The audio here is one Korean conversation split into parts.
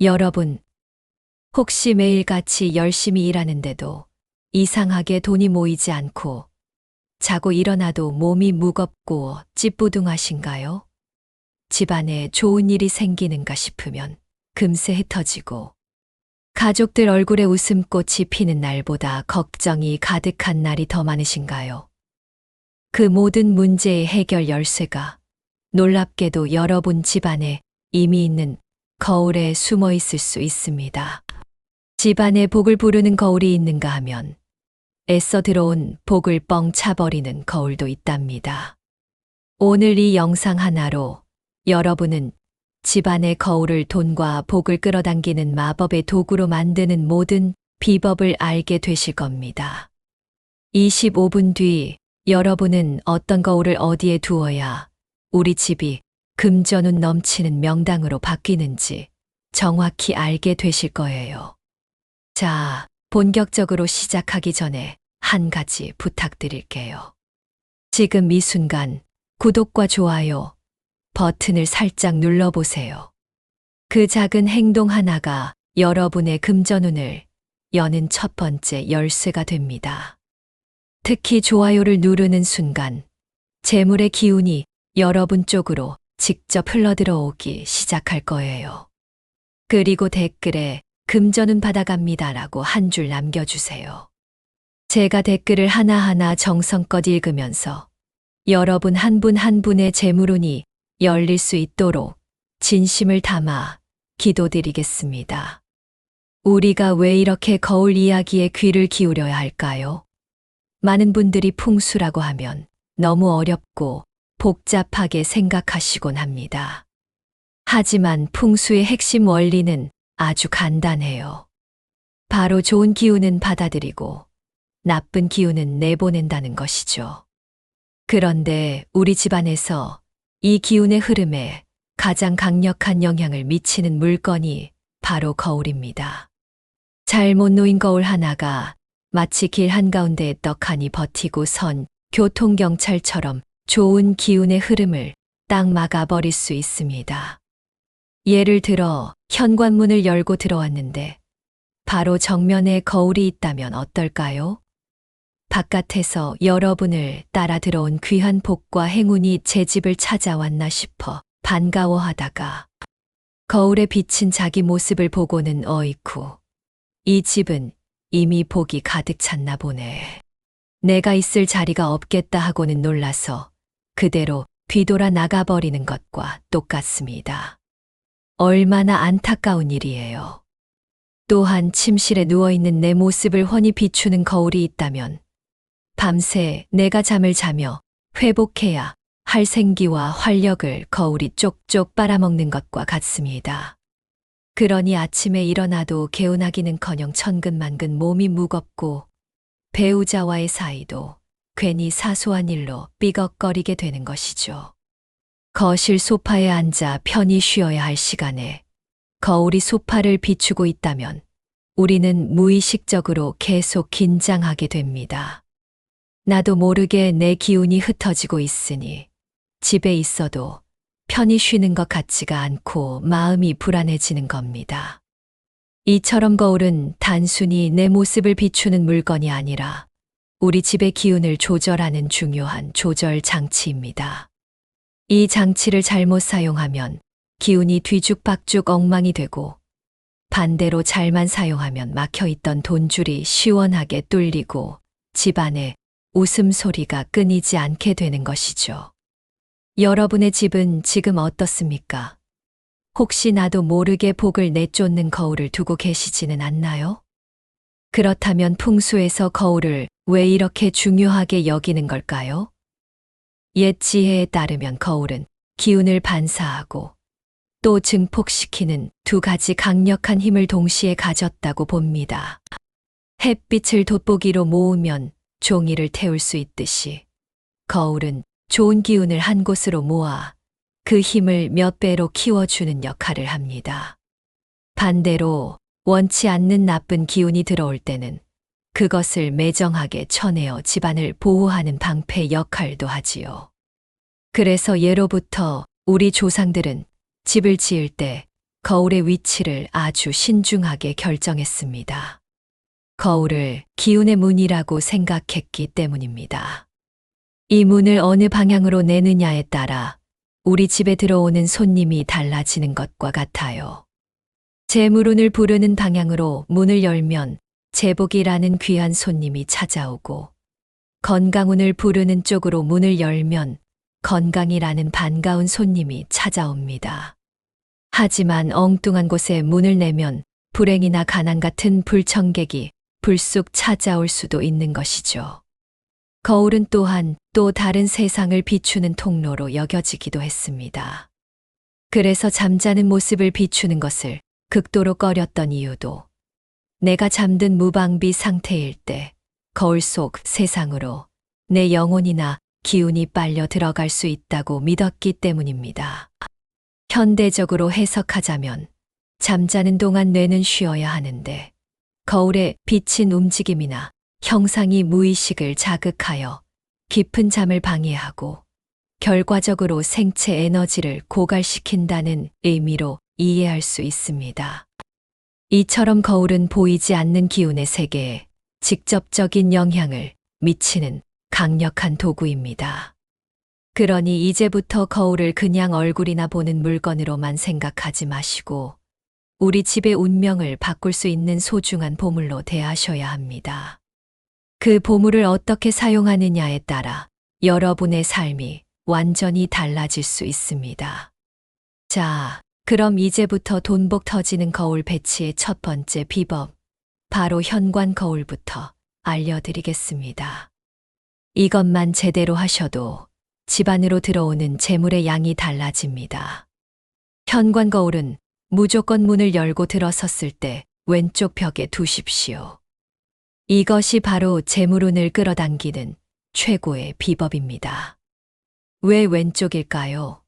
여러분, 혹시 매일같이 열심히 일하는데도 이상하게 돈이 모이지 않고 자고 일어나도 몸이 무겁고 찌뿌둥하신가요? 집안에 좋은 일이 생기는가 싶으면 금세 흩어지고 가족들 얼굴에 웃음꽃이 피는 날보다 걱정이 가득한 날이 더 많으신가요? 그 모든 문제의 해결 열쇠가 놀랍게도 여러분 집안에 이미 있는 거울에 숨어 있을 수 있습니다. 집안에 복을 부르는 거울이 있는가 하면 애써 들어온 복을 뻥 차버리는 거울도 있답니다. 오늘 이 영상 하나로 여러분은 집안의 거울을 돈과 복을 끌어당기는 마법의 도구로 만드는 모든 비법을 알게 되실 겁니다. 25분 뒤 여러분은 어떤 거울을 어디에 두어야 우리 집이 금전운 넘치는 명당으로 바뀌는지 정확히 알게 되실 거예요. 자, 본격적으로 시작하기 전에 한 가지 부탁드릴게요. 지금 이 순간 구독과 좋아요 버튼을 살짝 눌러보세요. 그 작은 행동 하나가 여러분의 금전운을 여는 첫 번째 열쇠가 됩니다. 특히 좋아요를 누르는 순간 재물의 기운이 여러분 쪽으로 직접 흘러들어오기 시작할 거예요. 그리고 댓글에 금전은 받아갑니다라고 한 줄 남겨주세요. 제가 댓글을 하나하나 정성껏 읽으면서 여러분 한 분 한 분의 재물운이 열릴 수 있도록 진심을 담아 기도드리겠습니다. 우리가 왜 이렇게 거울 이야기에 귀를 기울여야 할까요? 많은 분들이 풍수라고 하면 너무 어렵고 복잡하게 생각하시곤 합니다. 하지만 풍수의 핵심 원리는 아주 간단해요. 바로 좋은 기운은 받아들이고 나쁜 기운은 내보낸다는 것이죠. 그런데 우리 집안에서 이 기운의 흐름에 가장 강력한 영향을 미치는 물건이 바로 거울입니다. 잘못 놓인 거울 하나가 마치 길 한가운데 떡하니 버티고 선 교통경찰처럼 좋은 기운의 흐름을 딱 막아버릴 수 있습니다. 예를 들어 현관문을 열고 들어왔는데 바로 정면에 거울이 있다면 어떨까요? 바깥에서 여러분을 따라 들어온 귀한 복과 행운이 제 집을 찾아왔나 싶어 반가워하다가 거울에 비친 자기 모습을 보고는 어이쿠. 이 집은 이미 복이 가득 찼나 보네. 내가 있을 자리가 없겠다 하고는 놀라서 그대로 뒤돌아 나가버리는 것과 똑같습니다. 얼마나 안타까운 일이에요. 또한 침실에 누워있는 내 모습을 훤히 비추는 거울이 있다면 밤새 내가 잠을 자며 회복해야 할 생기와 활력을 거울이 쪽쪽 빨아먹는 것과 같습니다. 그러니 아침에 일어나도 개운하기는 커녕 천근만근 몸이 무겁고 배우자와의 사이도 괜히 사소한 일로 삐걱거리게 되는 것이죠. 거실 소파에 앉아 편히 쉬어야 할 시간에 거울이 소파를 비추고 있다면 우리는 무의식적으로 계속 긴장하게 됩니다. 나도 모르게 내 기운이 흩어지고 있으니 집에 있어도 편히 쉬는 것 같지가 않고 마음이 불안해지는 겁니다. 이처럼 거울은 단순히 내 모습을 비추는 물건이 아니라 우리 집의 기운을 조절하는 중요한 조절 장치입니다. 이 장치를 잘못 사용하면 기운이 뒤죽박죽 엉망이 되고 반대로 잘만 사용하면 막혀있던 돈줄이 시원하게 뚫리고 집안에 웃음소리가 끊이지 않게 되는 것이죠. 여러분의 집은 지금 어떻습니까? 혹시 나도 모르게 복을 내쫓는 거울을 두고 계시지는 않나요? 그렇다면 풍수에서 거울을 왜 이렇게 중요하게 여기는 걸까요? 옛 지혜에 따르면 거울은 기운을 반사하고 또 증폭시키는 두 가지 강력한 힘을 동시에 가졌다고 봅니다. 햇빛을 돋보기로 모으면 종이를 태울 수 있듯이 거울은 좋은 기운을 한 곳으로 모아 그 힘을 몇 배로 키워주는 역할을 합니다. 반대로 원치 않는 나쁜 기운이 들어올 때는 그것을 매정하게 쳐내어 집안을 보호하는 방패 역할도 하지요. 그래서 예로부터 우리 조상들은 집을 지을 때 거울의 위치를 아주 신중하게 결정했습니다. 거울을 기운의 문이라고 생각했기 때문입니다. 이 문을 어느 방향으로 내느냐에 따라 우리 집에 들어오는 손님이 달라지는 것과 같아요. 재물운을 부르는 방향으로 문을 열면 제복이라는 귀한 손님이 찾아오고 건강운을 부르는 쪽으로 문을 열면 건강이라는 반가운 손님이 찾아옵니다. 하지만 엉뚱한 곳에 문을 내면 불행이나 가난 같은 불청객이 불쑥 찾아올 수도 있는 것이죠. 거울은 또한 또 다른 세상을 비추는 통로로 여겨지기도 했습니다. 그래서 잠자는 모습을 비추는 것을 극도로 꺼렸던 이유도 내가 잠든 무방비 상태일 때 거울 속 세상으로 내 영혼이나 기운이 빨려 들어갈 수 있다고 믿었기 때문입니다. 현대적으로 해석하자면 잠자는 동안 뇌는 쉬어야 하는데 거울에 비친 움직임이나 형상이 무의식을 자극하여 깊은 잠을 방해하고 결과적으로 생체 에너지를 고갈시킨다는 의미로 이해할 수 있습니다. 이처럼 거울은 보이지 않는 기운의 세계에 직접적인 영향을 미치는 강력한 도구입니다. 그러니 이제부터 거울을 그냥 얼굴이나 보는 물건으로만 생각하지 마시고 우리 집의 운명을 바꿀 수 있는 소중한 보물로 대하셔야 합니다. 그 보물을 어떻게 사용하느냐에 따라 여러분의 삶이 완전히 달라질 수 있습니다. 자, 그럼 이제부터 돈복 터지는 거울 배치의 첫 번째 비법, 바로 현관 거울부터 알려드리겠습니다. 이것만 제대로 하셔도 집 안으로 들어오는 재물의 양이 달라집니다. 현관 거울은 무조건 문을 열고 들어섰을 때 왼쪽 벽에 두십시오. 이것이 바로 재물운을 끌어당기는 최고의 비법입니다. 왜 왼쪽일까요?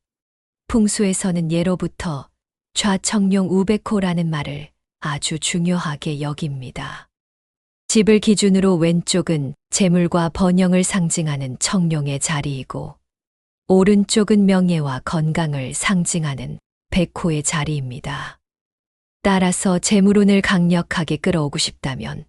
풍수에서는 예로부터 좌청룡 우백호라는 말을 아주 중요하게 여깁니다. 집을 기준으로 왼쪽은 재물과 번영을 상징하는 청룡의 자리이고, 오른쪽은 명예와 건강을 상징하는 백호의 자리입니다. 따라서 재물운을 강력하게 끌어오고 싶다면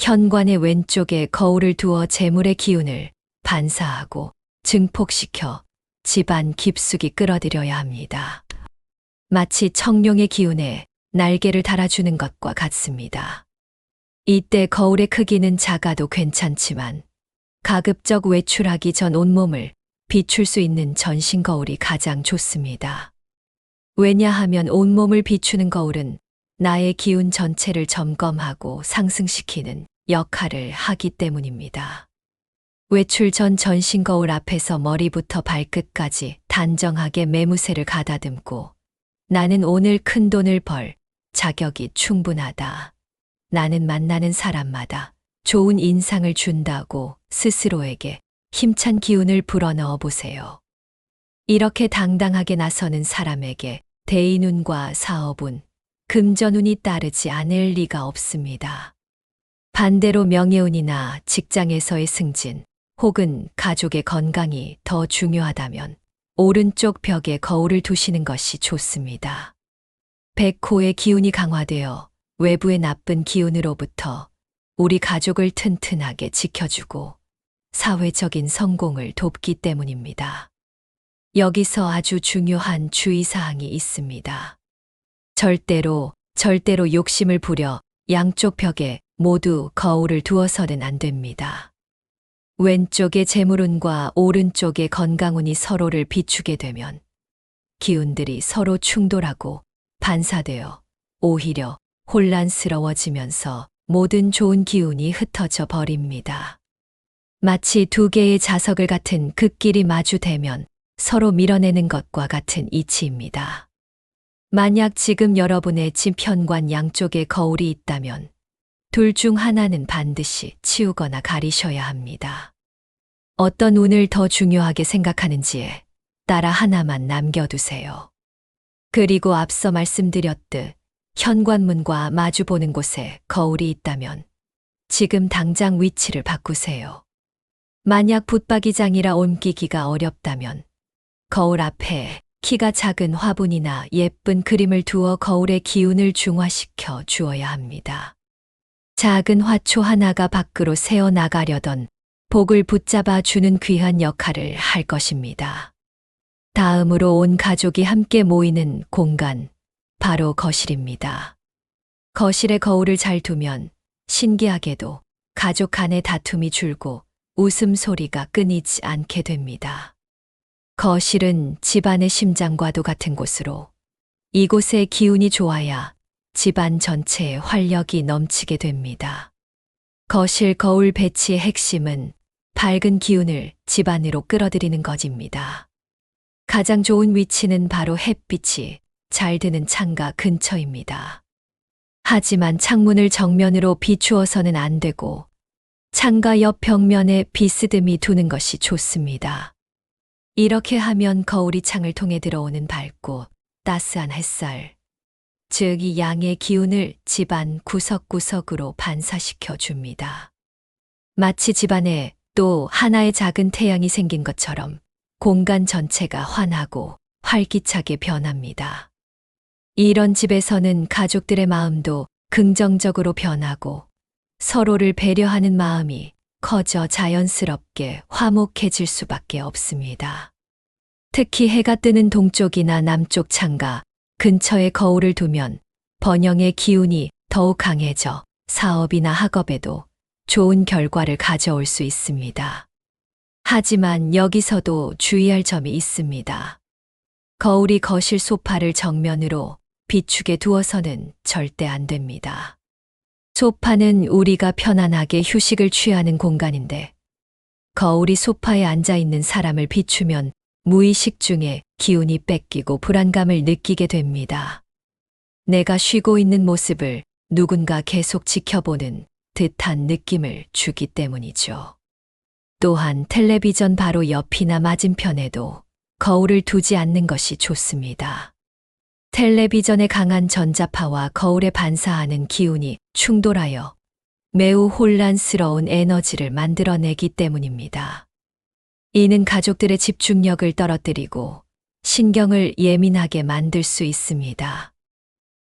현관의 왼쪽에 거울을 두어 재물의 기운을 반사하고 증폭시켜 집안 깊숙이 끌어들여야 합니다. 마치 청룡의 기운에 날개를 달아주는 것과 같습니다. 이때 거울의 크기는 작아도 괜찮지만 가급적 외출하기 전 온몸을 비출 수 있는 전신 거울이 가장 좋습니다. 왜냐하면 온몸을 비추는 거울은 나의 기운 전체를 점검하고 상승시키는 역할을 하기 때문입니다. 외출 전 전신 거울 앞에서 머리부터 발끝까지 단정하게 매무새를 가다듬고 나는 오늘 큰 돈을 벌 자격이 충분하다. 나는 만나는 사람마다 좋은 인상을 준다고 스스로에게 힘찬 기운을 불어넣어 보세요. 이렇게 당당하게 나서는 사람에게 대인운과 사업운, 금전운이 따르지 않을 리가 없습니다. 반대로 명예운이나 직장에서의 승진, 혹은 가족의 건강이 더 중요하다면 오른쪽 벽에 거울을 두시는 것이 좋습니다. 백호의 기운이 강화되어 외부의 나쁜 기운으로부터 우리 가족을 튼튼하게 지켜주고 사회적인 성공을 돕기 때문입니다. 여기서 아주 중요한 주의사항이 있습니다. 절대로, 절대로 욕심을 부려 양쪽 벽에 모두 거울을 두어서는 안 됩니다. 왼쪽의 재물운과 오른쪽의 건강운이 서로를 비추게 되면 기운들이 서로 충돌하고 반사되어 오히려 혼란스러워지면서 모든 좋은 기운이 흩어져 버립니다. 마치 두 개의 자석을 같은 극끼리 마주대면 서로 밀어내는 것과 같은 이치입니다. 만약 지금 여러분의 집 현관 양쪽에 거울이 있다면 둘 중 하나는 반드시 치우거나 가리셔야 합니다. 어떤 운을 더 중요하게 생각하는지에 따라 하나만 남겨두세요. 그리고 앞서 말씀드렸듯 현관문과 마주보는 곳에 거울이 있다면 지금 당장 위치를 바꾸세요. 만약 붙박이장이라 옮기기가 어렵다면 거울 앞에 키가 작은 화분이나 예쁜 그림을 두어 거울의 기운을 중화시켜 주어야 합니다. 작은 화초 하나가 밖으로 새어 나가려던 복을 붙잡아 주는 귀한 역할을 할 것입니다. 다음으로 온 가족이 함께 모이는 공간, 바로 거실입니다. 거실에 거울을 잘 두면 신기하게도 가족 간의 다툼이 줄고 웃음소리가 끊이지 않게 됩니다. 거실은 집안의 심장과도 같은 곳으로 이곳의 기운이 좋아야 집안 전체에 활력이 넘치게 됩니다. 거실 거울 배치의 핵심은 밝은 기운을 집 안으로 끌어들이는 것입니다. 가장 좋은 위치는 바로 햇빛이 잘 드는 창가 근처입니다. 하지만 창문을 정면으로 비추어서는 안 되고 창가 옆 벽면에 비스듬히 두는 것이 좋습니다. 이렇게 하면 거울이 창을 통해 들어오는 밝고 따스한 햇살, 즉 이 양의 기운을 집안 구석구석으로 반사시켜 줍니다. 마치 집안에 또 하나의 작은 태양이 생긴 것처럼 공간 전체가 환하고 활기차게 변합니다. 이런 집에서는 가족들의 마음도 긍정적으로 변하고 서로를 배려하는 마음이 커져 자연스럽게 화목해질 수밖에 없습니다. 특히 해가 뜨는 동쪽이나 남쪽 창가 근처에 거울을 두면 번영의 기운이 더욱 강해져 사업이나 학업에도 좋은 결과를 가져올 수 있습니다. 하지만 여기서도 주의할 점이 있습니다. 거울이 거실 소파를 정면으로 비축에 두어서는 절대 안 됩니다. 소파는 우리가 편안하게 휴식을 취하는 공간인데 거울이 소파에 앉아 있는 사람을 비추면 무의식 중에 기운이 뺏기고 불안감을 느끼게 됩니다. 내가 쉬고 있는 모습을 누군가 계속 지켜보는 듯한 느낌을 주기 때문이죠. 또한 텔레비전 바로 옆이나 맞은편에도 거울을 두지 않는 것이 좋습니다. 텔레비전의 강한 전자파와 거울에 반사하는 기운이 충돌하여 매우 혼란스러운 에너지를 만들어내기 때문입니다. 이는 가족들의 집중력을 떨어뜨리고 신경을 예민하게 만들 수 있습니다.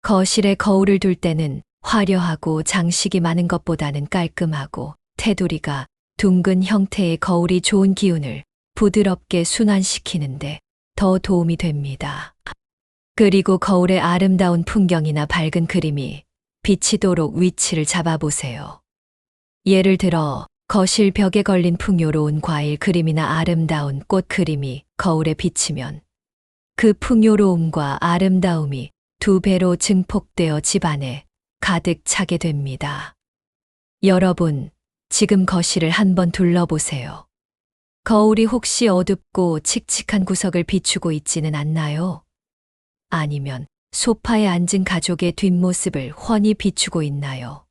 거실에 거울을 둘 때는 화려하고 장식이 많은 것보다는 깔끔하고 테두리가 둥근 형태의 거울이 좋은 기운을 부드럽게 순환시키는데 더 도움이 됩니다. 그리고 거울의 아름다운 풍경이나 밝은 그림이 비치도록 위치를 잡아보세요. 예를 들어 거실 벽에 걸린 풍요로운 과일 그림이나 아름다운 꽃 그림이 거울에 비치면 그 풍요로움과 아름다움이 두 배로 증폭되어 집안에 가득 차게 됩니다. 여러분, 지금 거실을 한번 둘러보세요. 거울이 혹시 어둡고 칙칙한 구석을 비추고 있지는 않나요? 아니면 소파에 앉은 가족의 뒷모습을 훤히 비추고 있나요?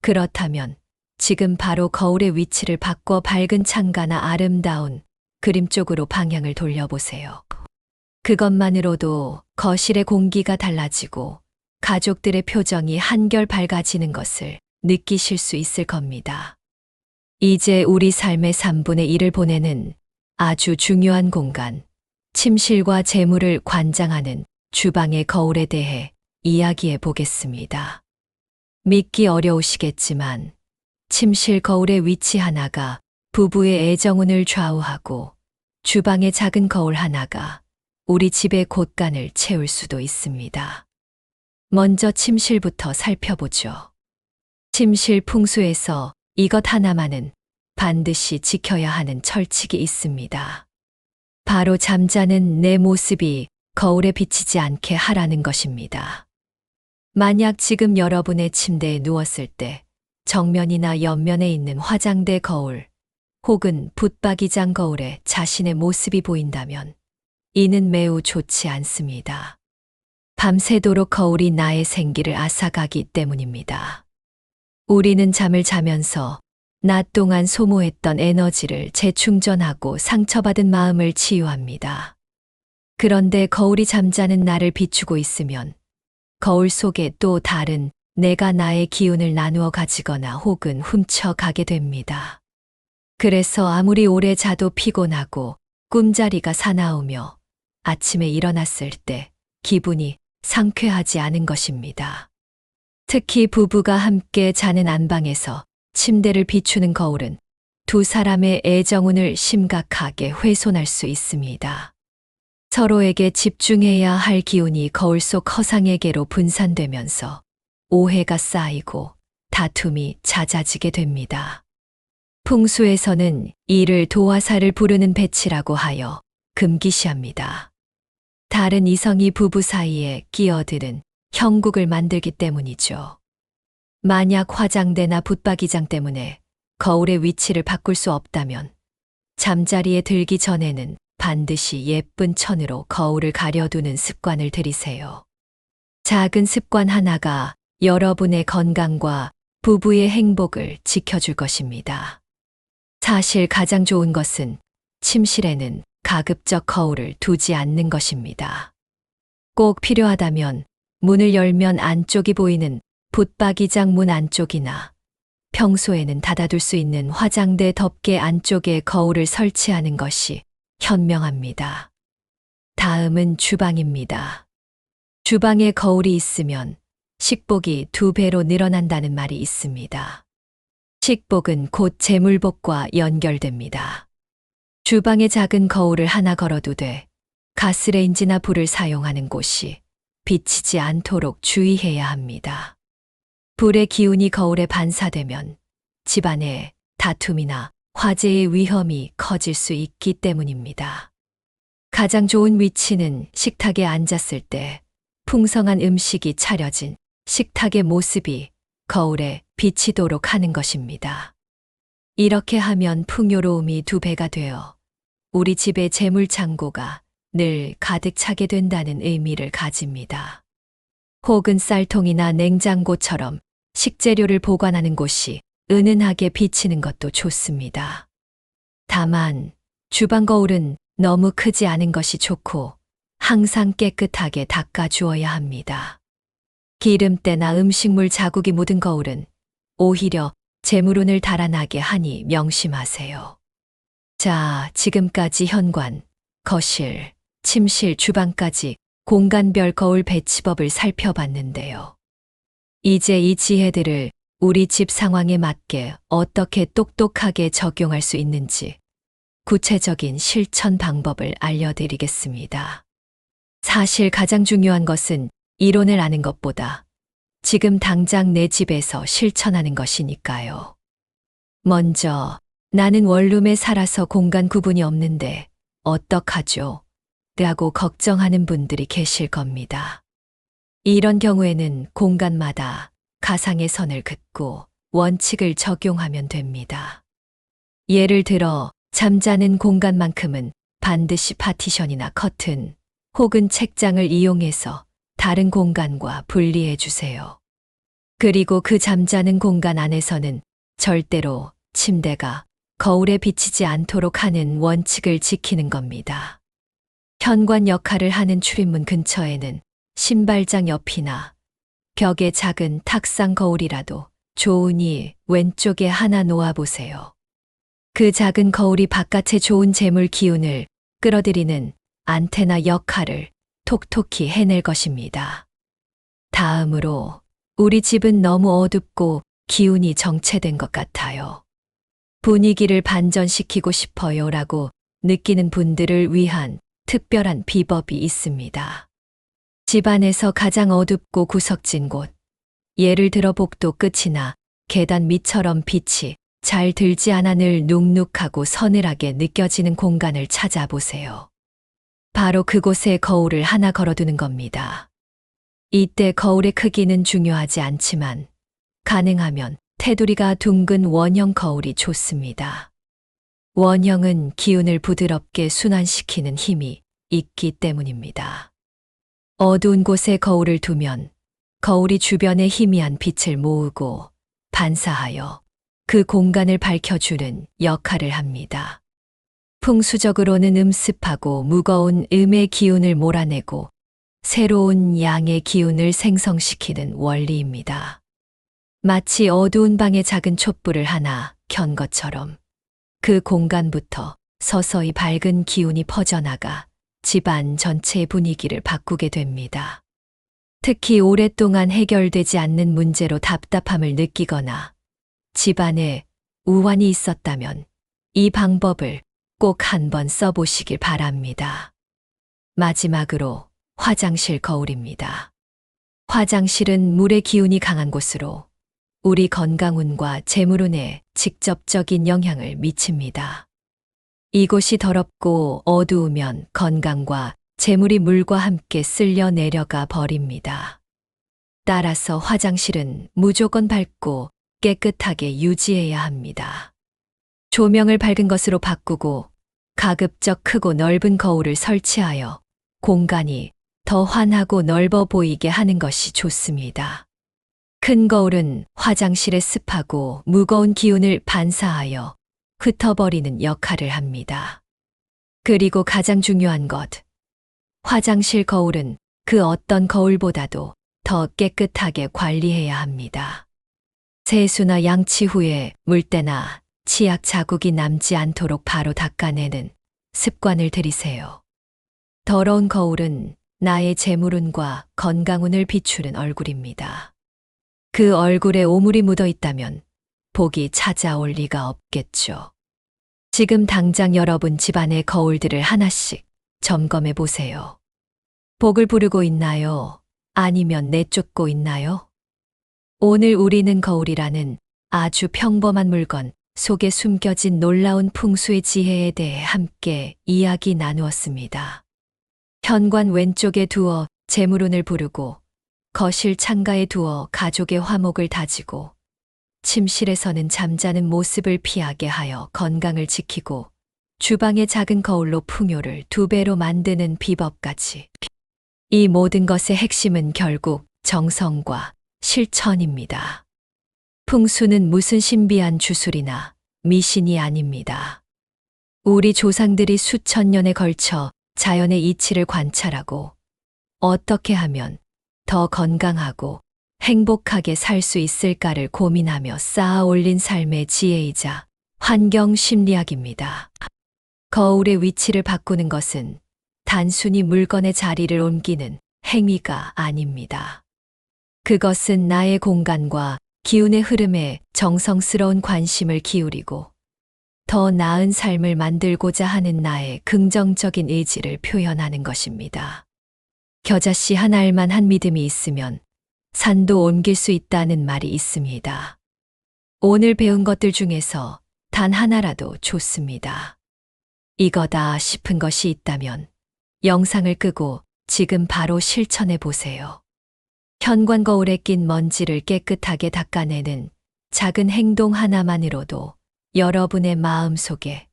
그렇다면 지금 바로 거울의 위치를 바꿔 밝은 창가나 아름다운 그림 쪽으로 방향을 돌려보세요. 그것만으로도 거실의 공기가 달라지고 가족들의 표정이 한결 밝아지는 것을 느끼실 수 있을 겁니다. 이제 우리 삶의 3분의 1을 보내는 아주 중요한 공간, 침실과 재물을 관장하는 주방의 거울에 대해 이야기해 보겠습니다. 믿기 어려우시겠지만, 침실 거울의 위치 하나가 부부의 애정운을 좌우하고 주방의 작은 거울 하나가 우리 집의 곳간을 채울 수도 있습니다. 먼저 침실부터 살펴보죠. 침실 풍수에서 이것 하나만은 반드시 지켜야 하는 철칙이 있습니다. 바로 잠자는 내 모습이 거울에 비치지 않게 하라는 것입니다. 만약 지금 여러분의 침대에 누웠을 때 정면이나 옆면에 있는 화장대 거울 혹은 붙박이장 거울에 자신의 모습이 보인다면 이는 매우 좋지 않습니다. 밤새도록 거울이 나의 생기를 앗아가기 때문입니다. 우리는 잠을 자면서 낮 동안 소모했던 에너지를 재충전하고 상처받은 마음을 치유합니다. 그런데 거울이 잠자는 나를 비추고 있으면 거울 속에 또 다른 내가 나의 기운을 나누어 가지거나 혹은 훔쳐 가게 됩니다. 그래서 아무리 오래 자도 피곤하고 꿈자리가 사나우며 아침에 일어났을 때 기분이 상쾌하지 않은 것입니다. 특히 부부가 함께 자는 안방에서 침대를 비추는 거울은 두 사람의 애정운을 심각하게 훼손할 수 있습니다. 서로에게 집중해야 할 기운이 거울 속 허상에게로 분산되면서 오해가 쌓이고 다툼이 잦아지게 됩니다. 풍수에서는 이를 도화살을 부르는 배치라고 하여 금기시합니다. 다른 이성이 부부 사이에 끼어들은 형국을 만들기 때문이죠. 만약 화장대나 붙박이장 때문에 거울의 위치를 바꿀 수 없다면 잠자리에 들기 전에는 반드시 예쁜 천으로 거울을 가려두는 습관을 들이세요. 작은 습관 하나가 여러분의 건강과 부부의 행복을 지켜줄 것입니다. 사실 가장 좋은 것은 침실에는 가급적 거울을 두지 않는 것입니다. 꼭 필요하다면 문을 열면 안쪽이 보이는 붙박이장 문 안쪽이나 평소에는 닫아둘 수 있는 화장대 덮개 안쪽에 거울을 설치하는 것이 현명합니다. 다음은 주방입니다. 주방에 거울이 있으면 식복이 두 배로 늘어난다는 말이 있습니다. 식복은 곧 재물복과 연결됩니다. 주방에 작은 거울을 하나 걸어두되 가스레인지나 불을 사용하는 곳이 비치지 않도록 주의해야 합니다. 불의 기운이 거울에 반사되면 집안에 다툼이나 화재의 위험이 커질 수 있기 때문입니다. 가장 좋은 위치는 식탁에 앉았을 때 풍성한 음식이 차려진 식탁의 모습이 거울에 비치도록 하는 것입니다. 이렇게 하면 풍요로움이 두 배가 되어 우리 집의 재물 창고가 늘 가득 차게 된다는 의미를 가집니다. 혹은 쌀통이나 냉장고처럼 식재료를 보관하는 곳이 은은하게 비치는 것도 좋습니다. 다만 주방 거울은 너무 크지 않은 것이 좋고 항상 깨끗하게 닦아 주어야 합니다. 기름때나 음식물 자국이 묻은 거울은 오히려 재물운을 달아나게 하니 명심하세요. 자, 지금까지 현관, 거실, 침실, 주방까지 공간별 거울 배치법을 살펴봤는데요. 이제 이 지혜들을 우리 집 상황에 맞게 어떻게 똑똑하게 적용할 수 있는지 구체적인 실천 방법을 알려드리겠습니다. 사실 가장 중요한 것은 이론을 아는 것보다 지금 당장 내 집에서 실천하는 것이니까요. 먼저 나는 원룸에 살아서 공간 구분이 없는데 어떡하죠? 라고 걱정하는 분들이 계실 겁니다. 이런 경우에는 공간마다 가상의 선을 긋고 원칙을 적용하면 됩니다. 예를 들어 잠자는 공간만큼은 반드시 파티션이나 커튼 혹은 책장을 이용해서 다른 공간과 분리해 주세요. 그리고 그 잠자는 공간 안에서는 절대로 침대가 거울에 비치지 않도록 하는 원칙을 지키는 겁니다. 현관 역할을 하는 출입문 근처에는 신발장 옆이나 벽에 작은 탁상 거울이라도 좋으니 왼쪽에 하나 놓아보세요. 그 작은 거울이 바깥의 좋은 재물 기운을 끌어들이는 안테나 역할을 톡톡히 해낼 것입니다. 다음으로 우리 집은 너무 어둡고 기운이 정체된 것 같아요. 분위기를 반전시키고 싶어요 라고 느끼는 분들을 위한 특별한 비법이 있습니다. 집안에서 가장 어둡고 구석진 곳, 예를 들어 복도 끝이나 계단 밑처럼 빛이 잘 들지 않아 늘 눅눅하고 서늘하게 느껴지는 공간을 찾아보세요. 바로 그곳에 거울을 하나 걸어두는 겁니다. 이때 거울의 크기는 중요하지 않지만 가능하면 테두리가 둥근 원형 거울이 좋습니다. 원형은 기운을 부드럽게 순환시키는 힘이 있기 때문입니다. 어두운 곳에 거울을 두면 거울이 주변에 희미한 빛을 모으고 반사하여 그 공간을 밝혀주는 역할을 합니다. 풍수적으로는 음습하고 무거운 음의 기운을 몰아내고 새로운 양의 기운을 생성시키는 원리입니다. 마치 어두운 방에 작은 촛불을 하나 켠 것처럼 그 공간부터 서서히 밝은 기운이 퍼져나가 집안 전체의 분위기를 바꾸게 됩니다. 특히 오랫동안 해결되지 않는 문제로 답답함을 느끼거나 집안에 우환이 있었다면 이 방법을 꼭 한번 써보시길 바랍니다. 마지막으로 화장실 거울입니다. 화장실은 물의 기운이 강한 곳으로 우리 건강운과 재물운에 직접적인 영향을 미칩니다. 이곳이 더럽고 어두우면 건강과 재물이 물과 함께 쓸려 내려가 버립니다. 따라서 화장실은 무조건 밝고 깨끗하게 유지해야 합니다. 조명을 밝은 것으로 바꾸고 가급적 크고 넓은 거울을 설치하여 공간이 더 환하고 넓어 보이게 하는 것이 좋습니다. 큰 거울은 화장실의 습하고 무거운 기운을 반사하여 흩어버리는 역할을 합니다. 그리고 가장 중요한 것. 화장실 거울은 그 어떤 거울보다도 더 깨끗하게 관리해야 합니다. 세수나 양치 후에 물때나 치약 자국이 남지 않도록 바로 닦아내는 습관을 들이세요. 더러운 거울은 나의 재물운과 건강운을 비추는 얼굴입니다. 그 얼굴에 오물이 묻어 있다면 복이 찾아올 리가 없겠죠. 지금 당장 여러분 집안의 거울들을 하나씩 점검해 보세요. 복을 부르고 있나요? 아니면 내쫓고 있나요? 오늘 우리는 거울이라는 아주 평범한 물건 속에 숨겨진 놀라운 풍수의 지혜에 대해 함께 이야기 나누었습니다. 현관 왼쪽에 두어 재물운을 부르고 거실 창가에 두어 가족의 화목을 다지고 침실에서는 잠자는 모습을 피하게 하여 건강을 지키고 주방의 작은 거울로 풍요를 두 배로 만드는 비법까지. 이 모든 것의 핵심은 결국 정성과 실천입니다. 풍수는 무슨 신비한 주술이나 미신이 아닙니다. 우리 조상들이 수천 년에 걸쳐 자연의 이치를 관찰하고 어떻게 하면 더 건강하고 행복하게 살 수 있을까를 고민하며 쌓아 올린 삶의 지혜이자 환경 심리학입니다. 거울의 위치를 바꾸는 것은 단순히 물건의 자리를 옮기는 행위가 아닙니다. 그것은 나의 공간과 기운의 흐름에 정성스러운 관심을 기울이고 더 나은 삶을 만들고자 하는 나의 긍정적인 의지를 표현하는 것입니다. 겨자씨 한 알만 한 믿음이 있으면 산도 옮길 수 있다는 말이 있습니다. 오늘 배운 것들 중에서 단 하나라도 좋습니다. 이거다 싶은 것이 있다면 영상을 끄고 지금 바로 실천해 보세요. 현관 거울에 낀 먼지를 깨끗하게 닦아내는 작은 행동 하나만으로도 여러분의 마음 속에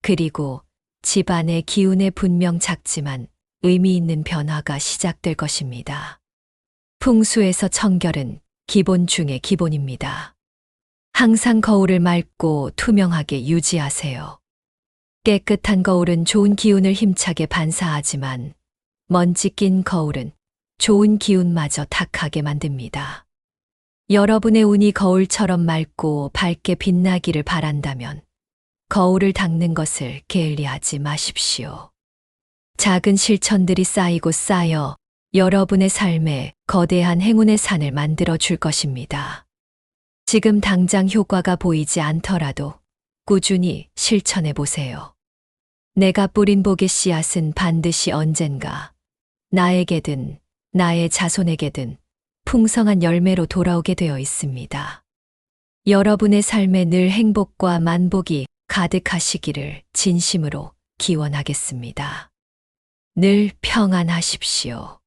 그리고 집안의 기운에 분명 작지만 의미 있는 변화가 시작될 것입니다. 풍수에서 청결은 기본 중의 기본입니다. 항상 거울을 맑고 투명하게 유지하세요. 깨끗한 거울은 좋은 기운을 힘차게 반사하지만 먼지 낀 거울은 좋은 기운마저 탁하게 만듭니다. 여러분의 운이 거울처럼 맑고 밝게 빛나기를 바란다면 거울을 닦는 것을 게을리하지 마십시오. 작은 실천들이 쌓이고 쌓여 여러분의 삶에 거대한 행운의 산을 만들어 줄 것입니다. 지금 당장 효과가 보이지 않더라도 꾸준히 실천해 보세요. 내가 뿌린 복의 씨앗은 반드시 언젠가 나에게든 나의 자손에게든 풍성한 열매로 돌아오게 되어 있습니다. 여러분의 삶에 늘 행복과 만복이 가득하시기를 진심으로 기원하겠습니다. 늘 평안하십시오.